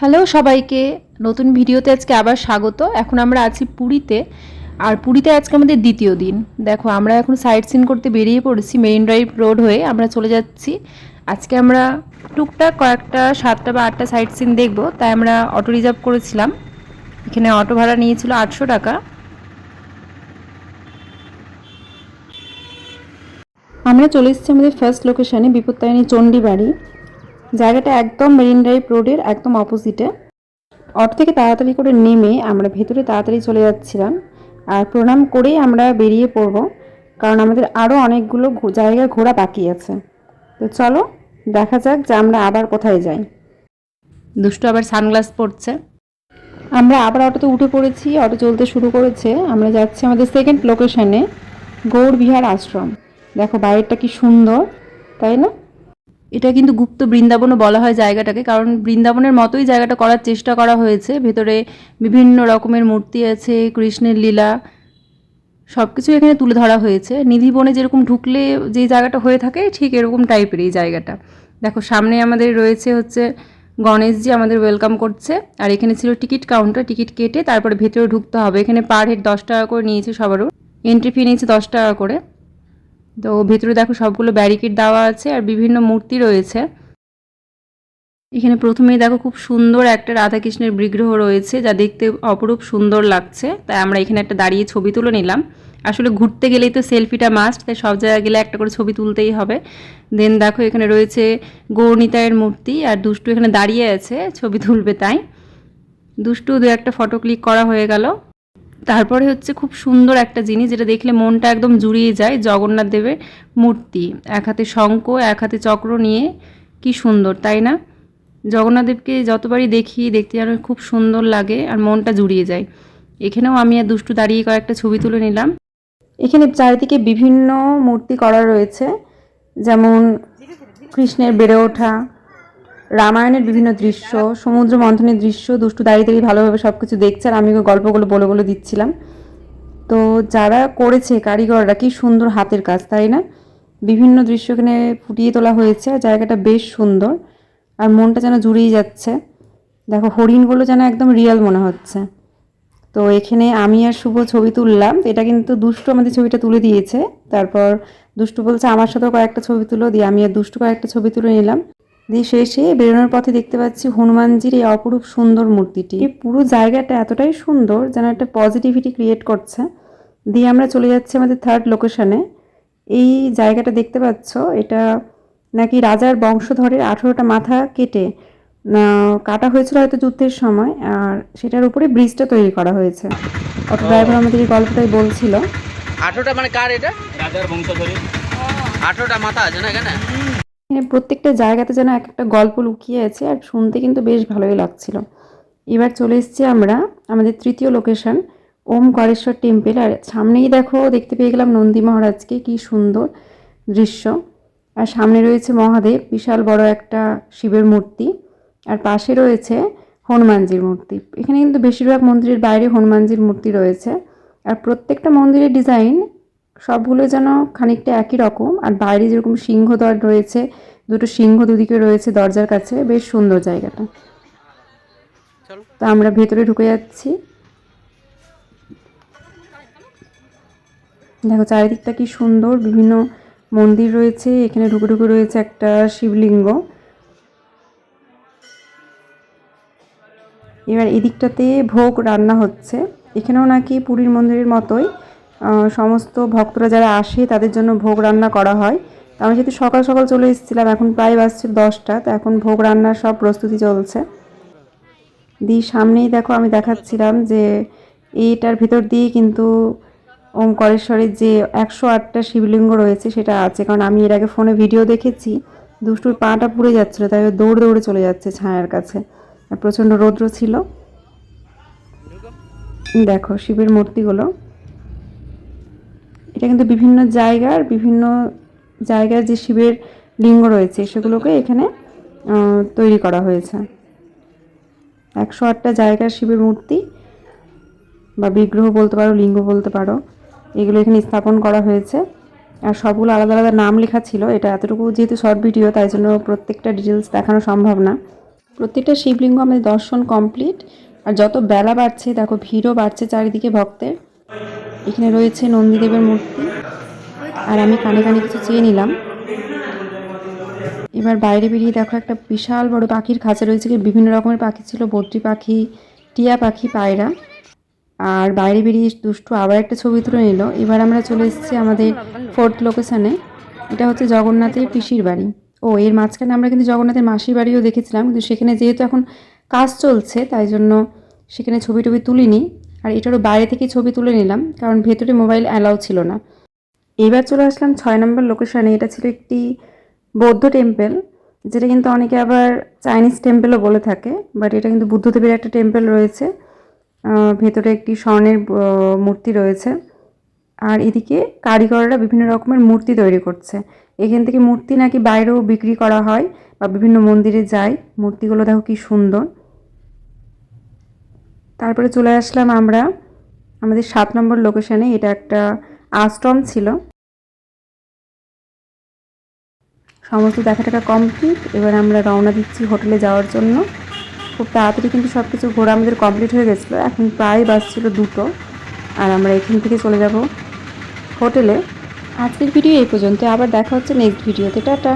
Hello সবাইকে, নতুন ভিডিওতে আজকে আবার স্বাগত। এখন আমরা আছি পুরীতে, আর পুরীতে আজকে আমাদের দ্বিতীয় দিন। দেখো, আমরা এখন সাইট সিন করতে বেরিয়ে পড়েছি মেরিন ড্রাইভ রোড হয়ে আমরা চলে যাচ্ছি। আজকে আমরা টুকটাক কয়েকটা সাতটা বা আটটা সাইট সিন দেখব, তাই আমরা অটো রিজার্ভ করেছিলাম। এখানে অটো ভাড়া নিয়েছিল আটশো টাকা। আমরা চলে এসেছি আমাদের ফার্স্ট লোকেশনে বিপত্তায়নী চণ্ডীবাড়ি। জায়গাটা একদম মেরিন ড্রাইভ রোডের একদম অপোজিটে। অটো থেকে তাড়াতাড়ি করে নেমে আমরা ভেতরে তাড়াতাড়ি চলে যাচ্ছিলাম আর প্রণাম করেই আমরা বেরিয়ে পড়ব, কারণ আমাদের আরও অনেকগুলো জায়গা ঘোরা বাকি আছে। তো চলো, দেখা যাক যে আমরা আবার কোথায় যাই। দুষ্টু আবার সানগ্লাস পড়ছে আমরা আবার অটোতে উঠে পড়েছি, অটো চলতে শুরু করেছে। আমরা যাচ্ছি আমাদের সেকেন্ড লোকেশনে গৌড় বিহার আশ্রম। দেখো বাইরেটা কি সুন্দর, তাই না? এটা কিন্তু গুপ্ত বৃন্দাবনও বলা হয় জায়গাটাকে, কারণ বৃন্দাবনের মতোই জায়গাটা করার চেষ্টা করা হয়েছে। ভেতরে বিভিন্ন রকমের মূর্তি আছে, কৃষ্ণের লীলা সব কিছু এখানে তুলে ধরা হয়েছে। নিধিবনে যেরকম ঢুকলে যে জায়গাটা হয়ে থাকে, ঠিক এরকম টাইপের এই জায়গাটা। দেখো, সামনে আমাদের রয়েছে হচ্ছে গণেশজি, আমাদের ওয়েলকাম করছে। আর এখানে ছিল টিকিট কাউন্টার, টিকিট কেটে তারপরে ভেতরে ঢুকতে হবে। এখানে পার হেড দশ টাকা করে নিয়েছে সবারও। এন্ট্রি ফি নিয়েছে দশ টাকা করে। তো ভেতরে দেখো সবগুলো ব্যারিকেড দেওয়া আছে আর বিভিন্ন মূর্তি রয়েছে। এখানে প্রথমেই দেখো খুব সুন্দর একটা রাধাকৃষ্ণের বিগ্রহ রয়েছে, যা দেখতে অপরূপ সুন্দর লাগছে। তাই আমরা এখানে একটা দাঁড়িয়ে ছবি তুলে নিলাম। আসলে ঘুরতে গেলেই তো সেলফিটা মাস্ট তাই সব জায়গায় গেলে একটা করে ছবি তুলতেই হবে। দেন দেখো এখানে রয়েছে গৌরনিতায়ের মূর্তি, আর দুষ্টু এখানে দাঁড়িয়ে আছে, ছবি তুলবে তাই। দুষ্টু দু একটা ফটো ক্লিক করা হয়ে গেল। তারপরে হচ্ছে খুব সুন্দর একটা জিনিস, যেটা দেখলে মনটা একদম জুড়িয়ে যায়, জগন্নাথ দেবের মূর্তি। এক হাতে শঙ্খ, এক হাতে চক্র নিয়ে কি সুন্দর, তাই না? জগন্নাথ দেবকে যতবারই দেখি, দেখতে যেন খুব সুন্দর লাগে আর মনটা জুড়িয়ে যায়। এখানেও আমি আর দুষ্টু দাঁড়িয়ে কয়েকটা ছবি তুলে নিলাম। এখানে চারিদিকে বিভিন্ন মূর্তি করা রয়েছে, যেমন কৃষ্ণের বেড়ে ওঠা রামায়ণের বিভিন্ন দৃশ্য সমুদ্র মন্থনের দৃশ্য, দুষ্টু দাঁড়িয়ে দাঁড়িয়ে ভালোভাবে সব কিছু দেখছে আর আমি গল্পগুলো বলে বলে দিচ্ছিলাম। তো যারা করেছে কারিগররা, কি সুন্দর হাতের কাজ, তাই না? বিভিন্ন দৃশ্য এখানে ফুটিয়ে তোলা হয়েছে জায়গাটা বেশ সুন্দর আর মনটা যেন জুড়িয়ে যাচ্ছে। দেখো, হরিণগুলো যেন একদম রিয়েল মনে হচ্ছে। তো এখানে আমি আর শুভ ছবি তুললাম। এটা কিন্তু দুষ্টু আমাদের ছবিটা তুলে দিয়েছে। তারপর দুষ্টু বলছে, আমার সাথেও কয়েকটা ছবি তুলো। দিয়ে আমি আর দুষ্টু কয়েকটা ছবি তুলে নিলাম। দিয়ে শেষে বেরোনোর পথে দেখতে পাচ্ছি হনুমানজির এই অপরূপ সুন্দর মূর্তিটি। এই পুরো জায়গাটা এতটাই সুন্দর যেন একটা পজিটিভিটি ক্রিয়েট করছে। দিয়ে আমরা চলে যাচ্ছি আমাদের থার্ড লোকেশনে এই জায়গাটা দেখতে পাচ্ছ এটা নাকি রাজার বংশধরের আঠেরোটা মাথা কেটে কাটা হয়েছিল হয়তো যুদ্ধের সময় আর সেটার উপরে ব্রিজটা তৈরি করা হয়েছে। অটো ড্রাইভার আমাদের এই গল্পটাই বলছিল। আঠেরোটা মানে কার এটা? রাজার বংশধরী আঠেরোটা মাথা আছে না এখানে? প্রত্যেকটা জায়গাতে যেন এক একটা গল্প লুকিয়ে আছে আর শুনতে কিন্তু বেশ ভালোই লাগছিল। এবার চলে এসেছি আমরা আমাদের তৃতীয় লোকেশন ওমকারেশ্বর টেম্পেল আর সামনেই দেখো দেখতে পেয়ে গেলাম নন্দী মহারাজকে, কি সুন্দর দৃশ্য। আর সামনে রয়েছে মহাদেব, বিশাল বড় একটা শিবের মূর্তি। আর পাশে রয়েছে হনুমানজির মূর্তি। এখানে কিন্তু বেশিরভাগ মন্দিরের বাইরে হনুমানজির মূর্তি রয়েছে। আর প্রত্যেকটা মন্দিরের ডিজাইন সবগুলো যেন খানিকটা একই রকম। আর বাইরে যেরকম সিংহ সিংহদ্বার রয়েছে দুটো সিংহ দুদিকে রয়েছে দরজার কাছে বেশ সুন্দর জায়গাটা। তো আমরা ভেতরে ঢুকে যাচ্ছি। দেখো চারিদিকটা কি সুন্দর বিভিন্ন মন্দির রয়েছে এখানে ঢুকে ঢুকে রয়েছে একটা শিবলিঙ্গ। এবার এদিকটাতে ভোগ রান্না হচ্ছে। এখানেও নাকি পুরীর মন্দিরের মতোই সমস্ত ভক্তরা যারা আসে, তাদের জন্য ভোগ রান্না করা হয়। তো আমি যেহেতু সকাল সকাল চলে এসেছিলাম, এখন প্রায় বাজছে দশটা, তো এখন ভোগ রান্নার সব প্রস্তুতি চলছে। দিয়ে সামনেই দেখো আমি দেখাচ্ছিলাম যে এইটার ভিতর দিয়ে কিন্তু ওমকরেশ্বরের যে একশো আটটা শিবলিঙ্গ রয়েছে, সেটা আছে। কারণ আমি এর আগে ফোনে ভিডিও দেখেছি, দুষ্টুর পাটা পুড়ে যাচ্ছিল, তাই দৌড়ে দৌড়ে চলে যাচ্ছে ছায়ার কাছে। আর প্রচণ্ড রৌদ্র ছিল। দেখো, শিবের মূর্তিগুলো। এটা কিন্তু বিভিন্ন জায়গার বিভিন্ন জায়গার যে শিবের লিঙ্গ রয়েছে, সেগুলোকে এখানে তৈরি করা হয়েছে। একশো আটটা জায়গার শিবের মূর্তি, বা বিগ্রহ বলতে পারো, লিঙ্গ বলতে পারো, এগুলো এখানে স্থাপন করা হয়েছে। আর সবগুলো আলাদা আলাদা নাম লেখা ছিল, এটা এতটুকু যেহেতু শর্ট ভিডিও তাই জন্য প্রত্যেকটা ডিটেলস দেখানো সম্ভব না। প্রত্যেকটা শিবলিঙ্গ আমাদের দর্শন কমপ্লিট আর যত বেলা বাড়ছে, দেখো ভিড়ও বাড়ছে চারিদিকে ভক্তের। এখানে রয়েছে নন্দীদেবের মূর্তি। আর আমি কানে কানে কিছু চেয়ে নিলাম। এবার বাইরে বেরিয়ে দেখো একটা বিশাল বড় পাখির খাঁচা রয়েছে। বিভিন্ন রকমের পাখি ছিল, বদ্রি পাখি, টিয়া পাখি, পায়রা। আর বাইরে বেরিয়ে দুষ্টু আবার একটা ছবি তুলে নিল। এবার আমরা চলে এসেছি আমাদের ফোর্থ লোকেশানে এটা হচ্ছে জগন্নাথের পিসির বাড়ি। ও, এর মাঝখানে আমরা কিন্তু জগন্নাথের মাসির বাড়িও দেখেছিলাম। কিন্তু সেখানে যেহেতু এখন কাজ চলছে, তাই জন্য সেখানে ছবি টবি তুলিনি। আর এটারও বাইরে থেকে ছবি তুলে নিলাম, কারণ ভেতরে মোবাইল অ্যালাউ ছিল না। এবার চলে আসলাম ছয় নম্বর লোকেশনে, এটা ছিল একটি বৌদ্ধ টেম্পেল, যেটা কিন্তু অনেকে আবার চাইনিজ টেম্পলও বলে থাকে, বাট এটা কিন্তু বুদ্ধদেবের একটা টেম্পেল রয়েছে। ভেতরে একটি স্বর্ণের মূর্তি রয়েছে। আর এদিকে কারিগররা বিভিন্ন রকমের মূর্তি তৈরি করছে। এখান থেকে মূর্তি নাকি বাইরেও বিক্রি করা হয় বা বিভিন্ন মন্দিরে যায়, মূর্তিগুলো দেখো কি সুন্দর। তারপরে চলে আসলাম আমরা আমাদের সাত নম্বর লোকেশানে, এটা একটা আশ্রম ছিল। সমস্ত দেখা টাকা কমপ্লিট এবার আমরা রওনা দিচ্ছি হোটেলে যাওয়ার জন্য। খুব তাড়াতাড়ি কিন্তু সব কিছু ঘোরা আমাদের কমপ্লিট হয়ে গেছিল। এখন প্রায় বাজছিল দুটো আর আমরা এখান থেকে চলে যাব হোটেলে আজকের ভিডিও এই পর্যন্ত, আবার দেখা হচ্ছে নেক্সট ভিডিওতে টাটা।